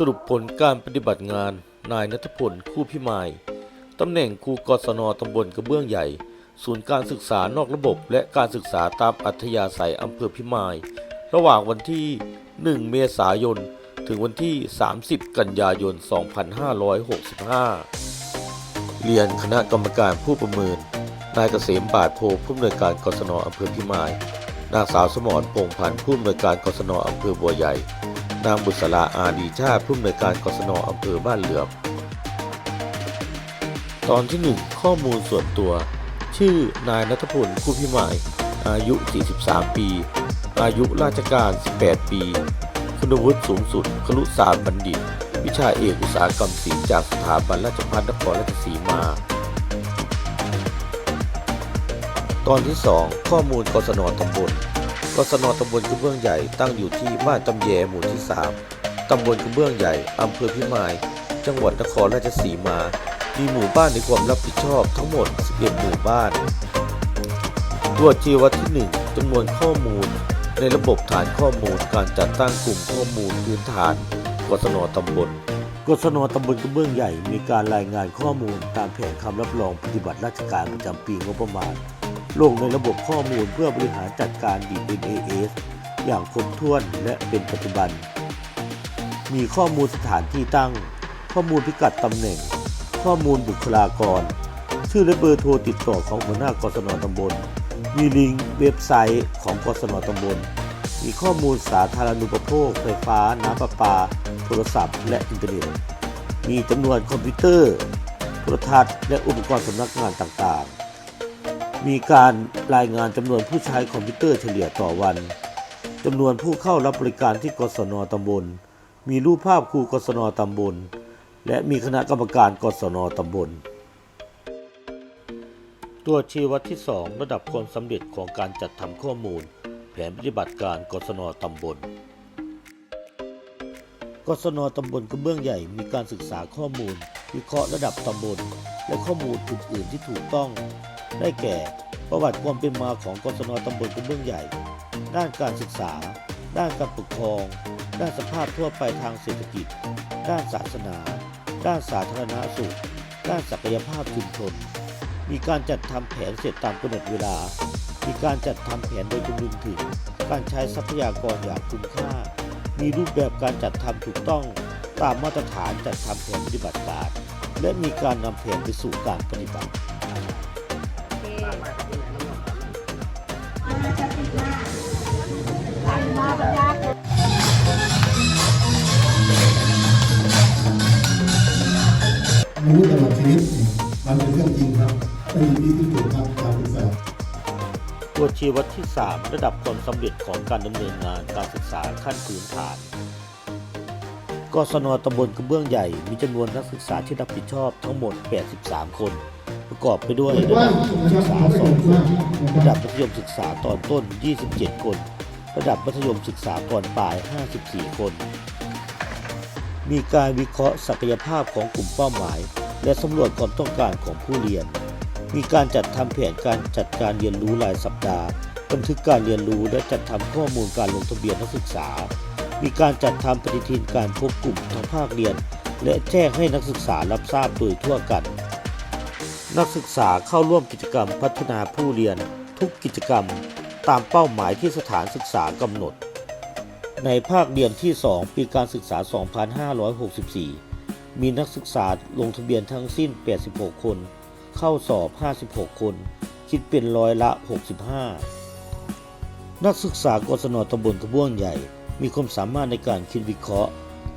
สรุปผลการปฏิบัติงานนายนัทพลคู่พิมายตำแหน่งครูกศนตำบลกระเบื้องใหญ่ ศูนย์การศึกษานอกระบบ และการศึกษาตามอัธยาศัยอำเภอพิมาย ระหว่างวันที่ 1 เมษายน ถึงวันที่ 30 กันยายน 2565 เรียนคณะกรรมการผู้ประเมิน นายเกษมบาทโพผู้อำนวยการกศนอำเภอพิมาย นางสาวสมรพงพันธ์ผู้อำนวยการกศนอำเภอบัวใหญ่ นางบุษราอาดีชาติผู้อำนวยการกศนอำเภอบ้านเหลือมตอนที่ 1 ข้อมูลส่วนตัว ชื่อนายนัทพลคู่พิมาย อายุ 43 ปี อายุราชการ 18 ปี คุณวุฒิสูงสุดครุศาสตร์บัณฑิต วิชาเอกอุตสาหกรรมศิลป์จากสถาบันราชภัฏนครราชสีมา ตอนที่ 2 ข้อมูลกศนตำบล กศนตำบลกระเบื้องใหญ่ตั้งอยู่ที่บ้านตำแยหมู่ที่ 3 ตำบลกระเบื้องใหญ่ อำเภอพิมาย จังหวัดนครราชสีมา มีหมู่บ้านในความรับผิดชอบทั้งหมด 11 หมู่บ้านตัวชี้วัดที่ 1จำนวนข้อมูล ในระบบฐานข้อมูลการจัดตั้งกลุ่มข้อมูลพื้นฐานกศนตำบลกศนตำบลกระเบื้องใหญ่มีการรายงานข้อมูลตามแผนคำรับรองปฏิบัติราชการประจำปีงบประมาณ ลงในระบบข้อมูลเพื่อบริหารจัดการ DMAS อย่างครบถ้วนและเป็นปัจจุบัน มีข้อมูลสถานที่ตั้ง ข้อมูลพิกัดตำแหน่ง ข้อมูลบุคลากร ชื่อและเบอร์โทรติดต่อของหัวหน้ากศนตำบล มีลิงก์เว็บไซต์ของกศนตำบล มีข้อมูลสาธารณูปโภค ไฟฟ้า น้ำประปา โทรศัพท์ และอินเทอร์เน็ต มีจำนวนคอมพิวเตอร์ โทรทัศน์ และอุปกรณ์สำนักงานต่างๆ มีการรายงานจำนวนผู้ใช้คอมพิวเตอร์เฉลี่ยต่อวันจำนวนผู้เข้ารับบริการที่กศนตำบล มีรูปภาพครูกศนตำบล และมีคณะกรรมการกศนตำบล ตัวชี้วัดที่ 2 ระดับความสำเร็จของการจัดทำข้อมูล แผนปฏิบัติการกศนตำบล กศนตำบลกระเบื้องใหญ่มีการศึกษาข้อมูล วิเคราะห์ระดับตำบล และข้อมูลอื่นๆที่ถูกต้อง ได้แก่ ประวัติความเป็นมาของกศนตำบลกระเบื้องใหญ่ ด้านการศึกษา ด้านการปกครอง ด้านสภาพทั่วไปทางเศรษฐกิจ ด้านศาสนา ด้านสาธารณสุข ด้านศักยภาพชุมชน มีการจัดทำแผนเสร็จตามกำหนดเวลา มีการจัดทำแผนโดยคำนึงถึง การใช้ทรัพยากรอย่างคุ้มค่า มีรูปแบบการจัดทำถูกต้องตามมาตรฐานจัดทำแผนปฏิบัติการ และมีการนำแผนไปสู่การปฏิบัติ รู้ตลอดชีวิตมันเป็นเรื่องจริงครับไม่มีที่ที่สุดครับการศึกษาตัวชี้วัดที่ 3 ระดับความสำเร็จของการดำเนินงานการศึกษาขั้นพื้นฐานกศนตำบลกระเบื้องใหญ่มีจำนวนนักศึกษาที่รับผิดชอบทั้งหมด 83 คน ประกอบไปด้วยระดับศึกษา2คนระดับมัธยมศึกษาตอนต้น 27 คน ระดับมัธยมศึกษาตอนปลาย 54 คน มีการวิเคราะห์ศักยภาพของกลุ่มเป้าหมาย และสำรวจความต้องการของผู้เรียน มีการจัดทำแผนการจัดการเรียนรู้รายสัปดาห์บันทึกการเรียนรู้และจัดทำข้อมูลการลงทะเบียนนักศึกษา มีการจัดทำปฏิทินการพบกลุ่มทั้งภาคเรียน และแจ้งให้นักศึกษารับทราบโดยทั่วกัน นักศึกษาเข้าร่วมกิจกรรมพัฒนาผู้เรียนทุกกิจกรรมตามเป้าหมายที่สถานศึกษากำหนด ในภาคเรียนที่ 2 ปีการศึกษา 2564 มีนักศึกษาลงทะเบียนทั้งสิ้น 86 คน เข้าสอบ 56 คน คิดเป็นร้อยละ 65 นักศึกษากศนตำบลกระบ้วงใหญ่ มีความสามารถในการคิดวิเคราะห์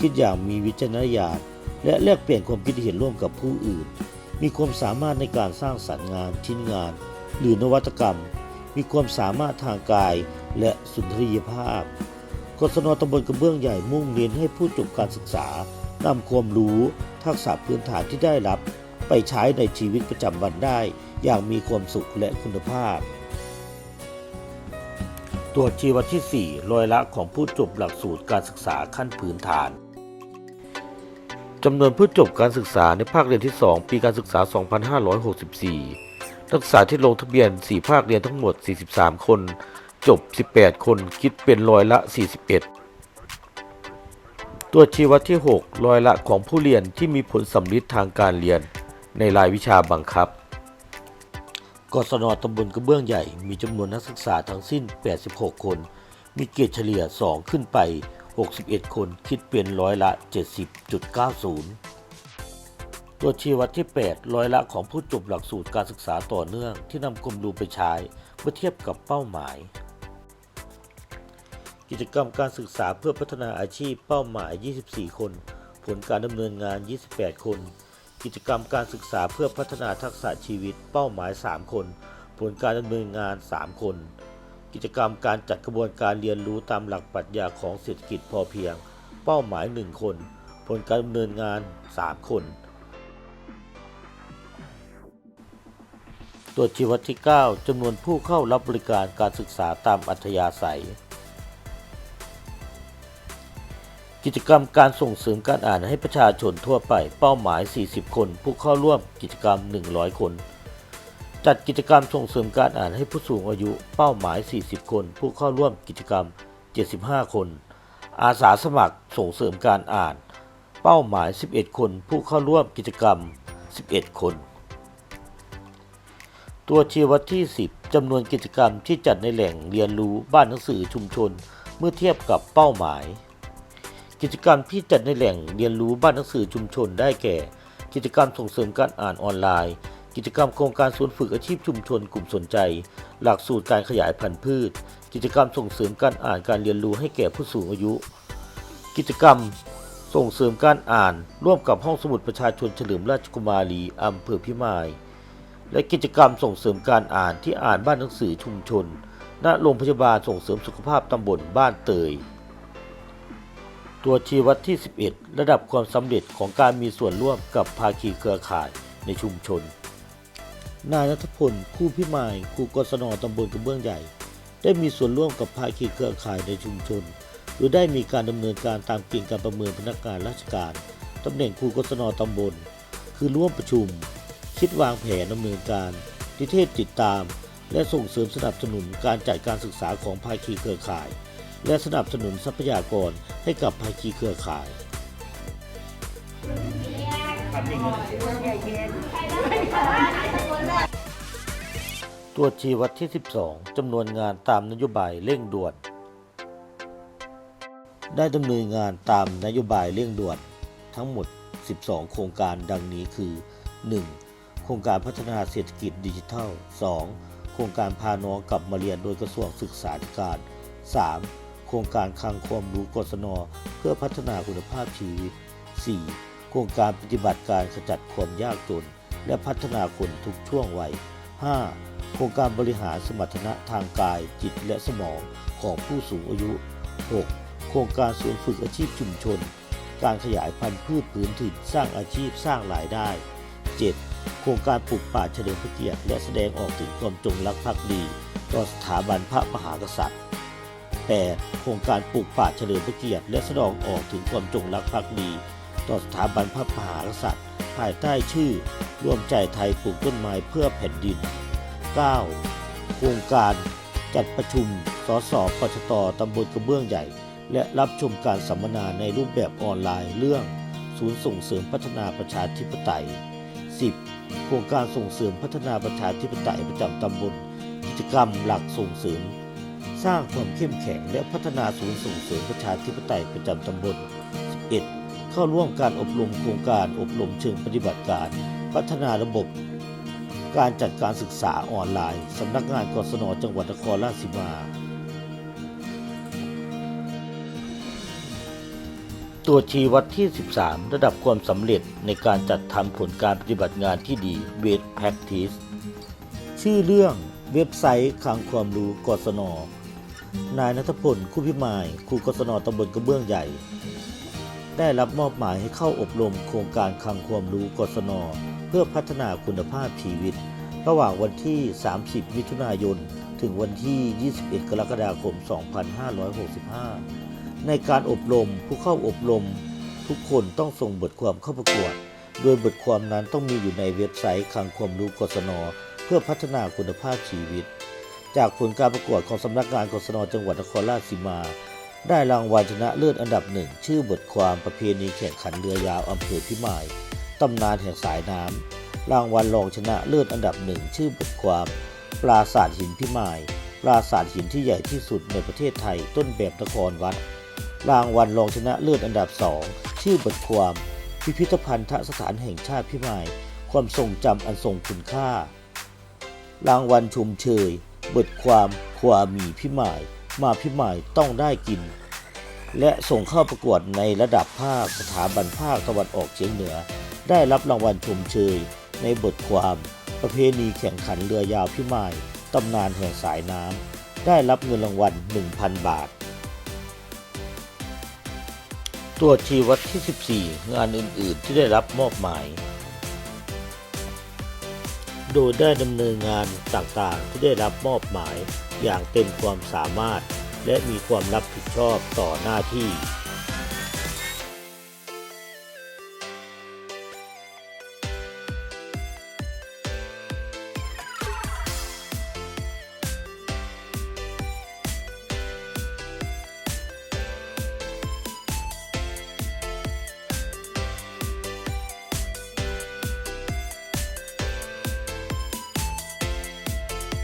คิดอย่างมีวิจารณญาณและแลกเปลี่ยนความคิดเห็นร่วมกับผู้อื่น มีความสามารถในการสร้างสรรค์งานชิ้นงาน หรือนวัตกรรม มีความสามารถทางกายและสุนทรียภาพกศนตำบลกระเบื้องใหญ่มุ่งเน้นให้ผู้จบการศึกษานำความรู้ทักษะพื้นฐานที่ได้รับ ไปใช้ในชีวิตประจำวันได้ อย่างมีความสุขและคุณภาพ ตัวชีวัดที่ 4 รอยละของผู้จบหลักสูตรการศึกษาขั้นพื้นฐาน จำนวนผู้จบการศึกษาในภาคเรียนที่ 2 ปีการศึกษา 2564 นักศึกษาที่ลงทะเบียน 4 ภาคเรียนทั้งหมด 43 คน จบ 18 คนคิดเป็นร้อยละ 41 ตัวชี้วัดที่ 6รอยละของผู้เรียนที่มีผลสำลิดทางการเรียนในรายวิชาบังคับ กศนตำบลกระเบื้องใหญ่มีจำนวนนักศึกษาทั้งสิ้น 86 คน มีเกรดเฉลี่ย 2 ขึ้นไป 61 คน คิดเป็นร้อยละ 70.90 ตัวชี้วัดที่ 8 ร้อยละของผู้จบหลักสูตรการศึกษาต่อเนื่องที่นำกลมรูไปใช้เมื่อเทียบกับเป้าหมาย กิจกรรมการศึกษาเพื่อพัฒนาอาชีพเป้าหมาย 24 คน ผลการดำเนินงาน 28 คน กิจกรรมการศึกษาเพื่อพัฒนาทักษะชีวิตเป้าหมาย 3 คน ผลการดำเนินงาน 3 คน กิจกรรมการจัดกระบวนการเรียนรู้ตามหลักปรัชญาของเศรษฐกิจพอเพียง เป้าหมาย 1 คน ผลการดำเนินงาน 3 คน ตัวชีวัดที่ 9จำนวนผู้เข้ารับบริการการศึกษาตามอัธยาศัย กิจกรรมการส่งเสริมการอ่านให้ประชาชนทั่วไป เป้าหมาย 40 คน ผู้เข้าร่วมกิจกรรม 100 คน จัดกิจกรรมส่งเสริมการอ่านให้ผู้สูงอายุเป้าหมาย 40 คน ผู้เข้าร่วมกิจกรรม 75 คน อาสาสมัครส่งเสริมการอ่าน เป้าหมาย 11 คน ผู้เข้าร่วมกิจกรรม 11 คน ตัวชี้วัดที่ 10จำนวนกิจกรรมที่จัดในแหล่งเรียนรู้บ้านหนังสือชุมชน เมื่อเทียบกับเป้าหมาย กิจกรรมที่จัดในแหล่งเรียนรู้บ้านหนังสือชุมชนได้แก่ กิจกรรมส่งเสริมการอ่านออนไลน์ กิจกรรมโครงการศูนย์ฝึกอาชีพชุมชนกลุ่มสนใจ หลักสูตรการขยายพันธุ์พืช กิจกรรมส่งเสริมการอ่านการเรียนรู้ให้แก่ผู้สูงอายุ กิจกรรมส่งเสริมการอ่านร่วมกับห้องสมุดประชาชนเฉลิมราชกุมารีอำเภอพิมาย และกิจกรรมส่งเสริมการอ่านที่อ่านบ้านหนังสือชุมชน ณ โรงพยาบาลส่งเสริมสุขภาพตำบลบ้านเตย ตัวชี้วัดที่ 11 ระดับความสำเร็จของการมีส่วนร่วมกับภาคีเครือข่ายในชุมชน นายนัทพลครูพิมายครูกศนตำบลกระเบื้องใหญ่ ได้มีส่วนร่วมกับภาคีเครือข่ายในชุมชน โดยได้มีการดำเนินการตามเกณฑ์การประเมินพนักงานราชการตำแหน่งครูกศนตำบล คือร่วมประชุม คิดวางแผนดำเนินการนิเทศติดตาม และส่งเสริมสนับสนุนการจัดการศึกษาของภาคีเครือข่าย และสนับสนุนทรัพยากรให้กับภาคีเครือข่าย ตัวชี้วัดที่ 12 จำนวนงานตามนโยบายเร่งด่วน ได้ดำเนินงานตามนโยบายเร่งด่วน ทั้งหมด 12 โครงการดังนี้คือ 1. โครงการพัฒนาเศรษฐกิจดิจิทัล 2. โครงการพาน้องกลับมาเรียนโดยกระทรวงศึกษาธิการ 3. โครงการคลังความรู้กศนเพื่อพัฒนาคุณภาพชีวิต 4. โครงการปฏิบัติการขจัดความยากจน และพัฒนาคนทุกช่วงวัย 5. โครงการบริหารสมรรถนะทางกาย จิตและสมองของผู้สูงอายุ 6. โครงการศูนย์ฝึกอาชีพชุมชน การขยายพันธุ์พืชพื้นถิ่นสร้างอาชีพสร้างรายได้ 7. โครงการปลูกป่าเฉลิมพระเกียรติและแสดงออกถึงความจงรักภักดี ต่อสถาบันพระมหากษัตริย์ 8. โครงการปลูกป่าเฉลิมพระเกียรติและแสดงออกถึงความจงรักภักดี ต่อสถาบันพระมหากษัตริย์ ภายใต้ชื่อ ร่วมใจไทยปลูกต้นไม้เพื่อแผ่นดิน 9. โครงการจัดประชุม สสปชตตำบลกระเบื้องใหญ่ และรับชมการสัมมนาในรูปแบบออนไลน์เรื่อง ศูนย์ส่งเสริมพัฒนาประชาธิปไตย 10. โครงการส่งเสริมพัฒนาประชาธิปไตยประจำตำบล กิจกรรมหลักส่งเสริม สร้างความเข้มแข็งและพัฒนาศูนย์ส่งเสริมประชาธิปไตยประจำตำบล 11. เข้าร่วมการอบรมโครงการอบรมเชิงปฏิบัติการ พัฒนาระบบ การจัดการศึกษาออนไลน์ สำนักงานกศนจังหวัดนครราชสีมา ตัวชี้วัดที่ 13 ระดับความสำเร็จในการจัดทำผลการปฏิบัติงานที่ดี Best Practice ชื่อเรื่องเว็บไซต์คลังความรู้กศน นายนัทพลคุพิมายครูกศนตำบลกระเบื้องใหญ่ ได้รับมอบหมายให้เข้าอบรมโครงการคลังความรู้กศน พื่อพัฒนาคุณภาพชีวิต ระหว่างวันที่ 30 มิถุนายน ถึงวันที่ 21 กรกฎาคม 2565 ในการอบรมผู้เข้าอบรม ทุกคนต้องส่งบทความเข้าประกวด โดยบทความนั้นต้องมีอยู่ในเว็บไซต์คลังความรู้กศน เพื่อพัฒนาคุณภาพชีวิต จากผลการประกวดของสำนักงานกศน จังหวัดนครราชสีมาได้รางวัลชนะเลิศอันดับหนึ่งชื่อบทความประเพณีแข่งขันเรือยาวอำเภอพิมาย ตำนานแห่งสายน้ำ รางวัลรองชนะเลิศอันดับหนึ่งชื่อบทความ ปราสาทหินพิมาย ปราสาทหินที่ใหญ่ที่สุดในประเทศไทยต้นแบบนครวัด รางวัลรองชนะเลิศอันดับสองชื่อบทความ พิพิธภัณฑสถานแห่งชาติพิมาย ความทรงจำอันทรงคุณค่า รางวัลชมเชย บทความความมีพิมาย มาพิมายต้องได้กินและส่งเข้าประกวดในระดับภาคสถาบันภาคตะวันออกเฉียงเหนือ ได้รับรางวัลชมเชยในบทความประเพณีแข่งขันเรือยาวพิมายตำนานแห่งสายน้ำได้รับเงินรางวัล 1,000 บาท ตัวชีวัดที่ 14 งานอื่น ๆ ที่ได้รับมอบหมาย โดยได้ดำเนินงานต่างๆ ที่ได้รับมอบหมายอย่างเต็มความสามารถ และมีความรับผิดชอบต่อหน้าที่